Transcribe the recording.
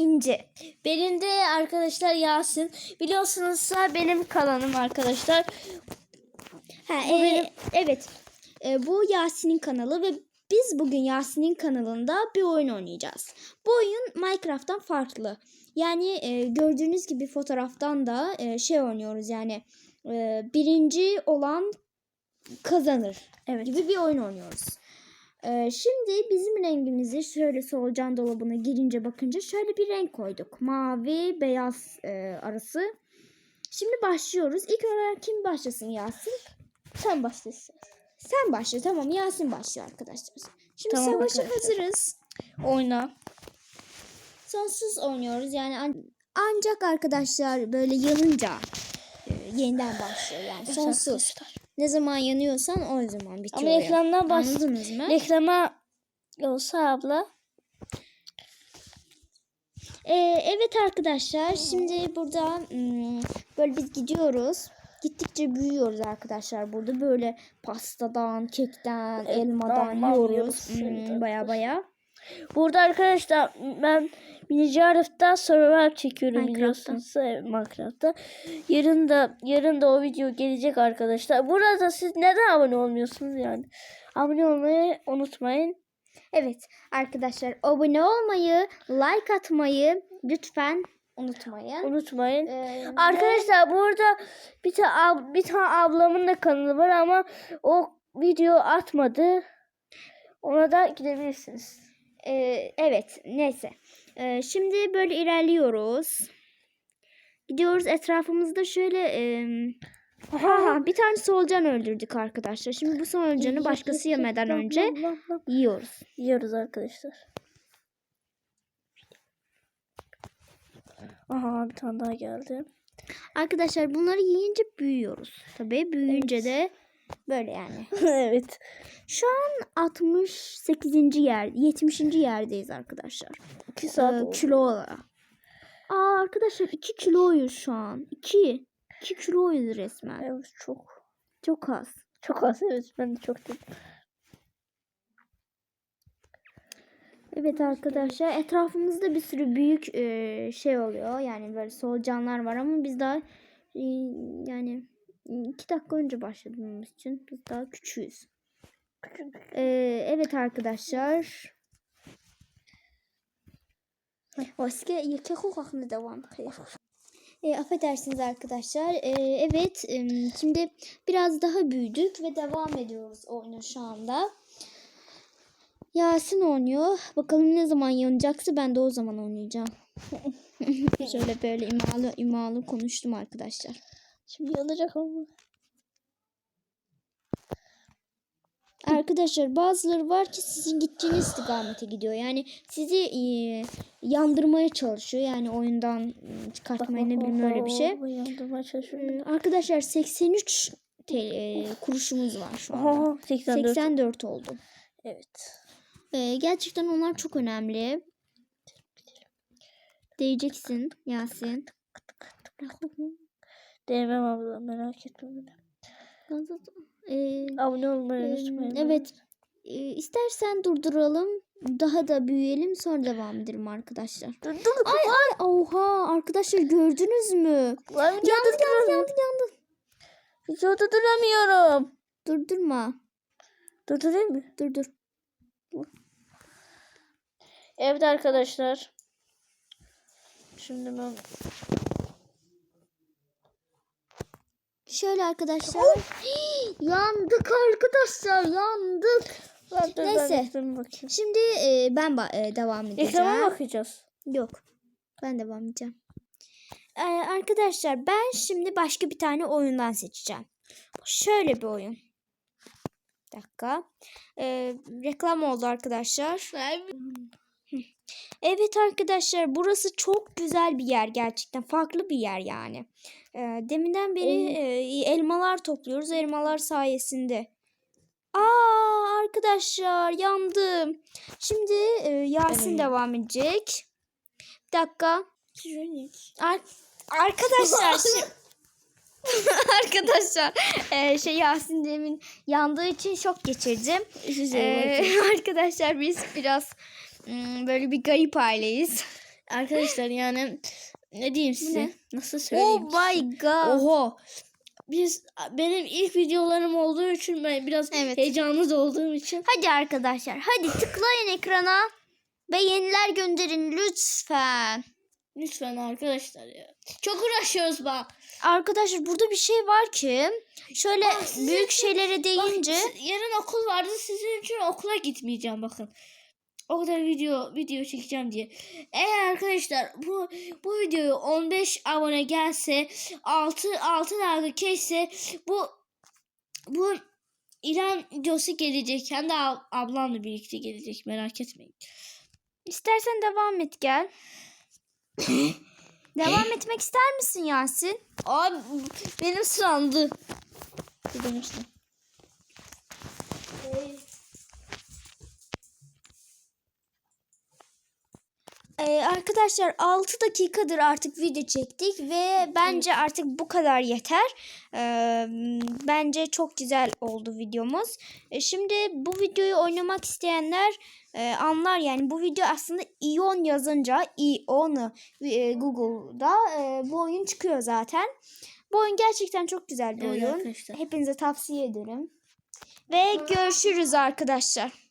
İnce. Benim de arkadaşlar Yasin. Biliyorsunuzsa benim kanalım arkadaşlar. Ha, Bu e, benim- Evet. E, bu Yasin'in kanalı ve biz bugün Yasin'in kanalında bir oyun oynayacağız. Bu oyun Minecraft'tan farklı. Yani e, gördüğünüz gibi fotoğraftan da e, şey oynuyoruz yani e, birinci olan kazanır Evet. gibi bir oyun oynuyoruz. E, şimdi bizim rengimizi şöyle solucan dolabına girince bakınca şöyle bir renk koyduk. Mavi beyaz e, arası. Şimdi başlıyoruz. İlk olarak kim başlasın Yasin? Sen başlasın. Sen başla tamam Yasin başlıyor arkadaşlar. Şimdi Tamam savaşa arkadaşlar. hazırız. Oyna. Sonsuz oynuyoruz yani an- ancak arkadaşlar böyle yanınca e, yeniden başlıyor yani sonsuz. Ne zaman yanıyorsan o zaman bitiyor. Ama. Anladınız mı? Reklama olsa abla. Ee, evet arkadaşlar şimdi burada hmm, böyle biz gidiyoruz. Gittikçe büyüyoruz arkadaşlar burada böyle pastadan, kekten, elmadan yiyoruz. Hmm, baya baya. Burada arkadaşlar ben Birinci Arif'ta Survival çekiyorum biliyorsunuz. Minecraft'ta. Yarın da yarın da o video gelecek arkadaşlar. Burada siz neden abone olmuyorsunuz yani? Abone olmayı unutmayın. Evet arkadaşlar abone olmayı, like atmayı lütfen unutmayın. Unutmayın. Ee, Arkadaşlar burada bir tane bir tane ablamın da kanalı var ama o video atmadı. Ona da gidebilirsiniz. E, evet neyse. Ee, şimdi böyle ilerliyoruz. Gidiyoruz etrafımızda şöyle e, Aha, bir tane solucan öldürdük arkadaşlar. Şimdi bu solucanı başkası yemeden önce yiyoruz. yiyoruz arkadaşlar. Aha bir tane daha geldi. Arkadaşlar bunları yiyince büyüyoruz. Tabii büyüyünce de böyle yani. evet. Şu an 68. yer, 70. yerdeyiz arkadaşlar. 2 saat Ee, kilo olarak. Aa arkadaşlar 2 kiloyuz şu an. 2. 2 kiloyuz resmen. Evet çok. Çok az. Çok az evet ben de çok dedim. Evet arkadaşlar etrafımızda bir sürü büyük e, şey oluyor. Yani böyle solucanlar var ama biz daha e, yani iki dakika önce başladığımız için biz daha küçüğüz. E, evet arkadaşlar. Eski yeke kokakını devam e, affedersiniz arkadaşlar. E, evet e, şimdi biraz daha büyüdük ve devam ediyoruz oyuna şu anda. Yasin oynuyor. Bakalım ne zaman yanacaksa ben de o zaman oynayacağım. Şöyle böyle imalı imalı konuştum arkadaşlar. Şimdi yanacak ama. Arkadaşlar bazıları var ki sizin gittiğiniz istikamete gidiyor. Yani sizi e, yandırmaya çalışıyor. Yani oyundan e, çıkartmaya ne bileyim öyle bir şey. E, Arkadaşlar 83 TL, e, kuruşumuz var şu anda. Aha 84. 84 oldu. Evet. E, gerçekten onlar çok önemli. Diyeceksin Yasin. Değmem abla merak etme beni. E, Abone olmayı Ee, unutmayın. evet. Ee, istersen durduralım. Daha da büyüyelim sonra devam edelim arkadaşlar. Dur dur. Ay ay oha arkadaşlar gördünüz mü? Lan Yandı yandı yandı yandı. Video durduramıyorum. Durdurma. Durdurayım mı? Dur dur. Evet arkadaşlar. Şimdi ben Şöyle arkadaşlar. yandık arkadaşlar yandık. ben Neyse. ben. Şimdi e, ben e, devam edeceğim. Ekrana bakacağız. Yok. Ben devam edeceğim. Ee, arkadaşlar ben şimdi başka bir tane oyundan seçeceğim. Şöyle bir oyun. Bir dakika. Ee, reklam oldu arkadaşlar. Evet arkadaşlar burası çok güzel bir yer gerçekten. Farklı bir yer yani. Ee, deminden beri e, elmalar topluyoruz. Elmalar sayesinde. Aa arkadaşlar yandım. Şimdi e, Yasin Benim. devam edecek. Bir dakika. Ar- arkadaşlar arkadaşlar e, şey Yasin demin yandığı için şok geçirdim. Ee, arkadaşlar biz biraz böyle bir garip aileyiz. Arkadaşlar yani ne diyeyim size? ne? Nasıl Oh söyleyeyim? my god. Oho. Biz benim ilk videolarım olduğu için ben biraz Evet. heyecanlı olduğum için Hadi arkadaşlar hadi tıklayın ekrana ve yeniler gönderin lütfen. lütfen arkadaşlar ya. Çok uğraşıyoruz bak. Arkadaşlar burada bir şey var ki şöyle Bak, büyük için- şeylere Bak, deyince si- yarın okul vardı sizin için okula gitmeyeceğim bakın. O kadar video video çekeceğim diye. Eğer arkadaşlar bu bu videoyu 15 abone gelse 6 6 dalga kesse bu bu İran videosu gelecek. De ab- ablamla birlikte gelecek. Merak etmeyin. istersen devam et gel. devam etmek ister misin Yasin? Abi benim sıramdı. Benim sıram. Ee, arkadaşlar 6 dakikadır artık video çektik ve bence artık bu kadar yeter. Ee, bence çok güzel oldu videomuz. Ee, şimdi bu videoyu oynamak isteyenler e, anlar yani bu video aslında Ion yazınca Ion'u e, Google'da e, bu oyun çıkıyor zaten. Bu oyun gerçekten çok güzel bir Evet oyun. arkadaşlar. Hepinize tavsiye ederim. Ve görüşürüz arkadaşlar.